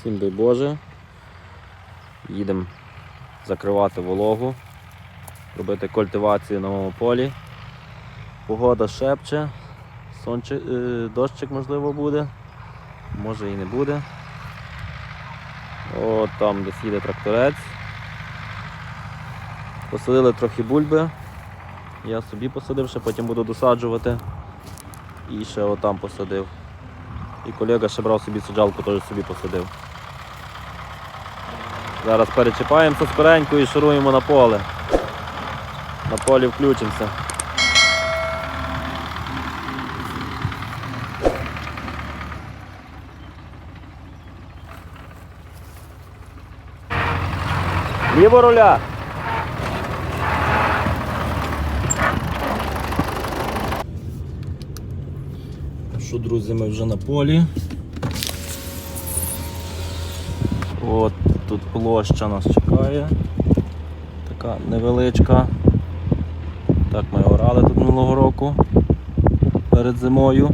Всім дай Боже. Їдемо закривати вологу, робити культивацію на новому полі. Погода шепче, сонче, е, дощик можливо буде, може і не буде. О, там десь їде тракторець. Посадили трохи бульби. Я собі посадив, ще потім буду досаджувати. І ще отам посадив. І колега ще брав собі саджалку, теж собі посадив. Зараз перечіпаємося скоренько і шуруємо на поле. На полі включимося. Ліво руля. Що, друзі, ми вже на полі. От тут площа нас чекає. Така невеличка. Так ми орали тут минулого року перед зимою.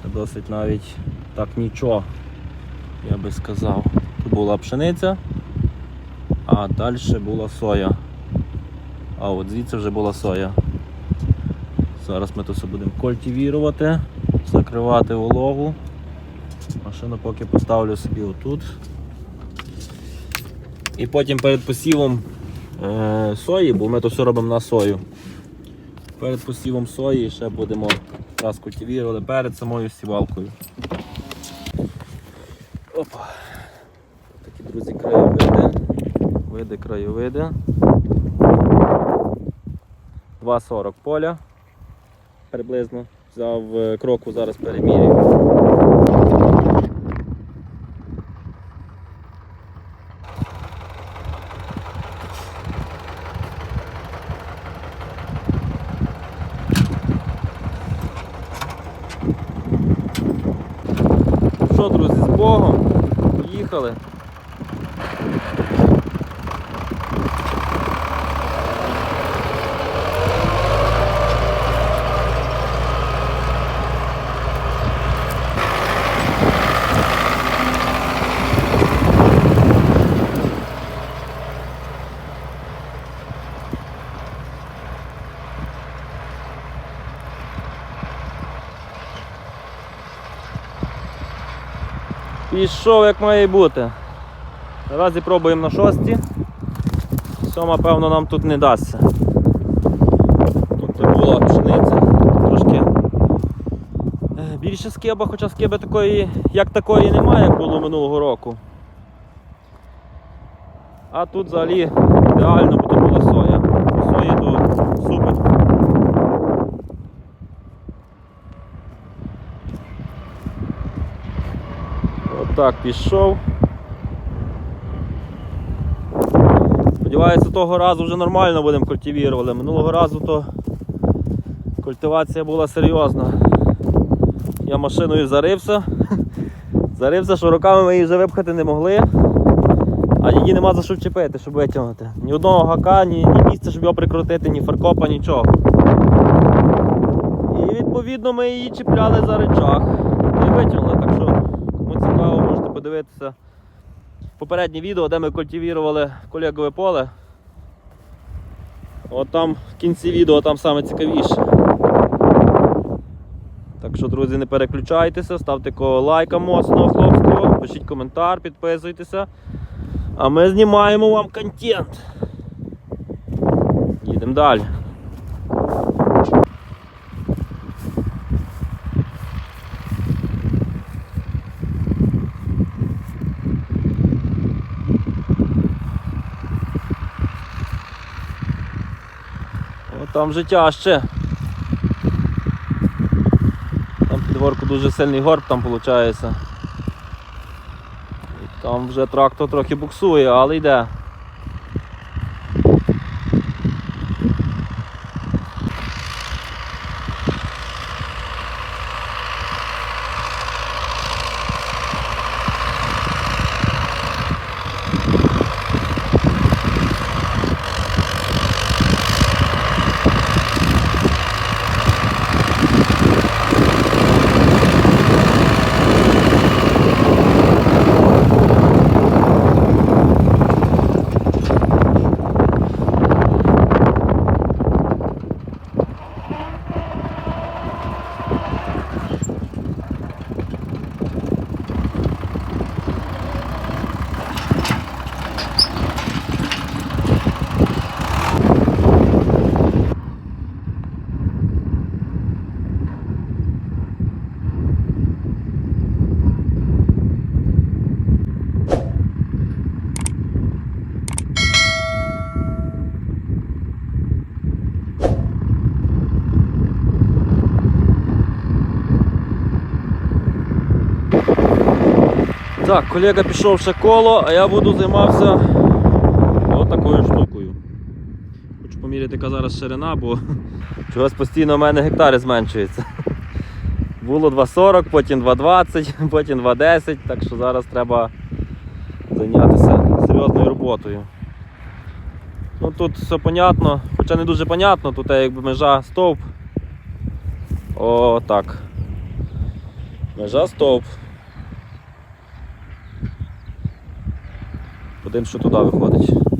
Ще досить навіть так нічого, я би сказав. Тут була пшениця, а далі була соя. А от звідси вже була соя. Зараз ми тут все будемо культивірувати, закривати вологу. Машину поки поставлю собі отут. І потім перед посівом е, сої, бо ми то все робимо на сою. Перед посівом сої ще будемо раз культивірувати перед самою сівалкою. Опа. Такі, друзі, краєвиди. Види краєвиди. 2,40 поля приблизно. Взяв е, кроку, зараз перемірюю. Що, друзі, з Богом? Поїхали. Пішов як має бути. Наразі пробуємо на шості. Сьома, певно, нам тут не дасться. Тут була пшениця, трошки е, більше скиба, хоча скиби такої, як такої немає, як було минулого року. А тут взагалі ідеально, бо тут була соя. По Сої то супер. Отак пішов. Сподіваюся, того разу вже нормально будемо культивірувати. Минулого разу то культивація була серйозна. Я машиною зарився. Зарився, що руками ми її вже випхати не могли. А її нема за що вчепити, щоб витягнути. Ні одного гака, ні, ні місця, щоб його прикрутити, ні фаркопа, нічого. І відповідно ми її чіпляли за речах. І витягнули. Так що, подивитися попереднє відео, де ми культивірували колегове поле. От там в кінці відео там саме цікавіше. Так що, друзі, не переключайтеся, ставте лайка моцного хлопського, пишіть коментар, підписуйтеся. А ми знімаємо вам контент. Їдемо далі. О, там життя ще. Там під горку дуже сильний горб там виходить. Там вже трактор трохи буксує, але йде. Так, колега пішов ще коло, а я буду займатися отакою штукою. Хочу поміряти, яка зараз ширина, бо чогось постійно в мене гектари зменшуються. Було 2,40, потім 2,20, потім 2,10, так що зараз треба зайнятися серйозною роботою. Ну тут все понятно, хоча не дуже понятно, тут якби межа стовп. О, так. Межа стовп. Подивимось, що туди виходить.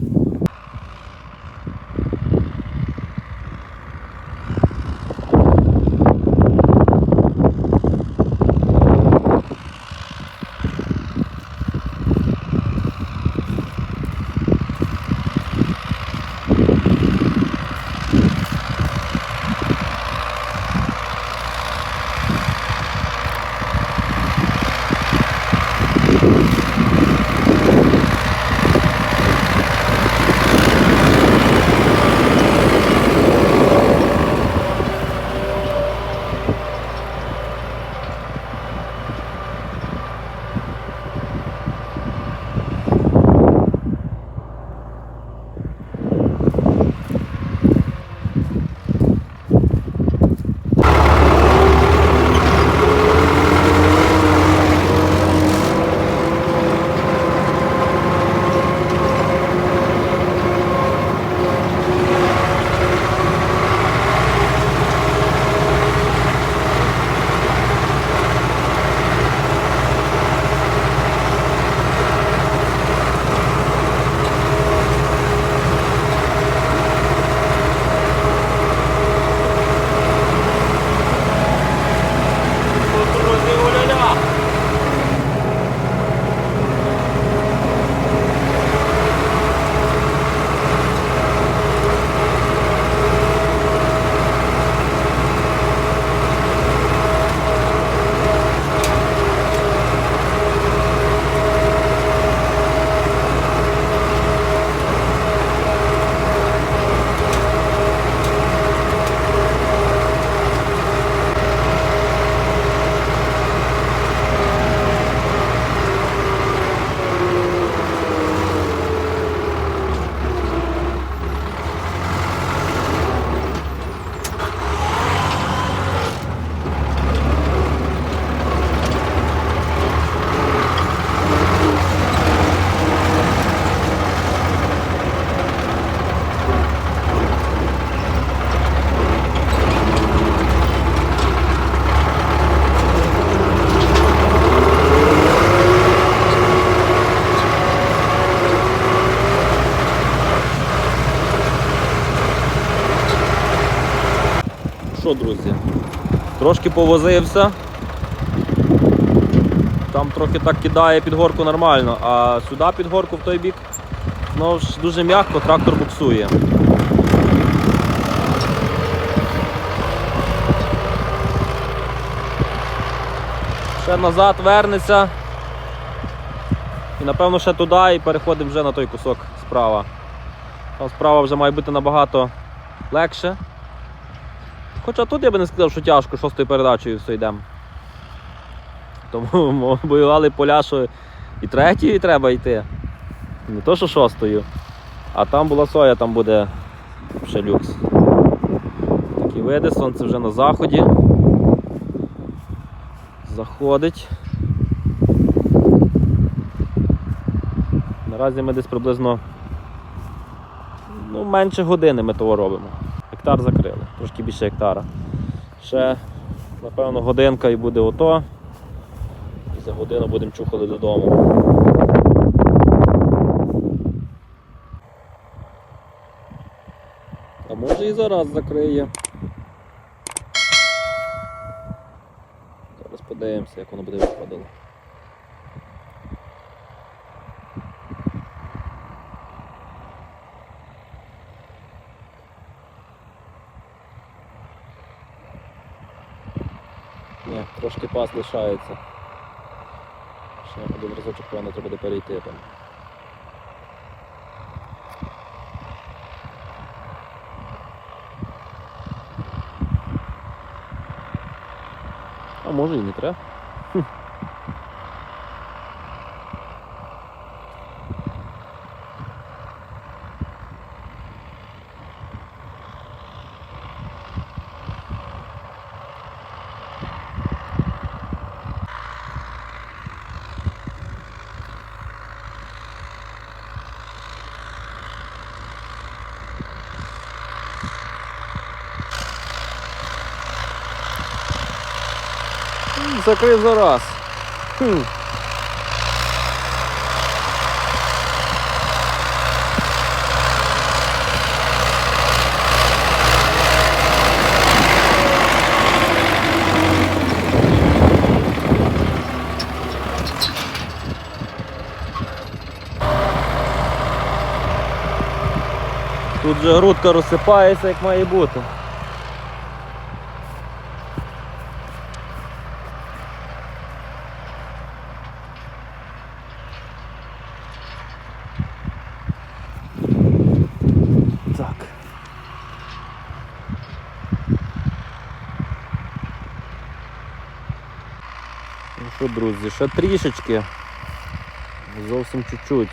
Що, друзі? Трошки повозився. Там трохи так кидає під горку нормально, а сюди під горку в той бік знову ж дуже м'яко трактор буксує. Ще назад вернеться. І напевно ще туди і переходимо вже на той кусок справа. Там справа вже має бути набагато легше. Хоча тут я би не сказав, що тяжко шостою передачею все йдемо. Тому воювали поля, що і третьою треба йти. Не то, що шостою. А там була соя, там буде ще люкс. Такі види, сонце вже на заході. Заходить. Наразі ми десь приблизно ну, менше години ми того робимо. Гектар закрили, трошки більше гектара. Ще, напевно, годинка і буде ото. І за годину будемо чухали додому. А може і зараз закриє. Зараз подивимося, як воно буде виходило. Ні, трошки пас лишається. Ще один разочок, певно, треба буде перейти там. А може і не треба. Хм. Закрив за раз. Хм. Тут же грудка розсипається, як має бути. Так. Ну що, друзі, ще трішечки. Зовсім чуть-чуть.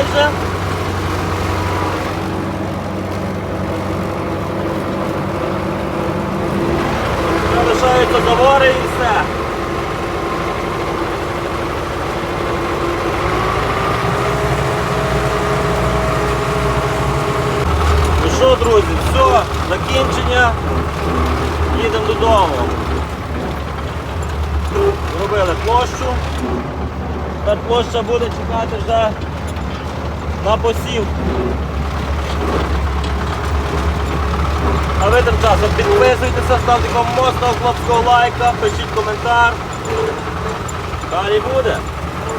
Майже. Залишаються завори і все. Ну що, друзі, все, закінчення. Їдемо додому. Зробили площу. Тепер площа буде чекати вже на посів. А ви тим часом підписуйтеся, ставте вам моцного хлопського лайка, пишіть коментар. Далі буде.